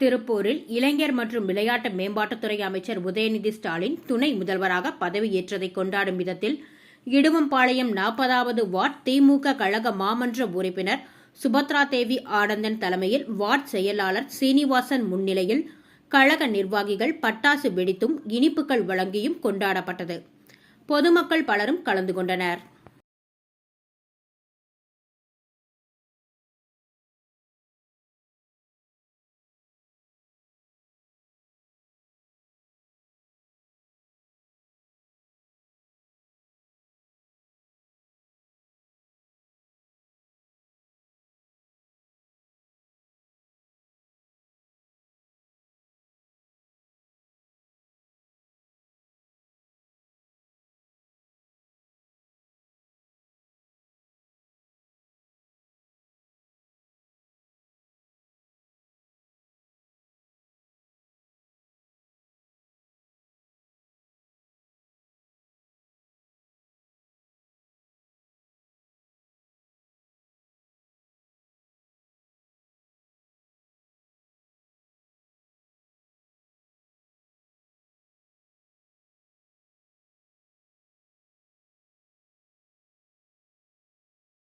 திருப்பூரில் இளைஞர் மற்றும் விளையாட்டு மேம்பாட்டுத்துறை அமைச்சர் உதயநிதி ஸ்டாலின் துணை முதல்வராக பதவியேற்றதை கொண்டாடும் விதத்தில் இடுவம்பாளையம் நாற்பதாவது வார்டு திமுக கழக மாமன்ற உறுப்பினர் சுபத்ரா தேவி ஆனந்தன் தலைமையில் வார்டு செயலாளர் சீனிவாசன் முன்னிலையில் கழக நிர்வாகிகள் பட்டாசு வெடித்தும் இனிப்புகள் வழங்கியும் கொண்டாடப்பட்டது. பொதுமக்கள் பலரும் கலந்து கொண்டனர்.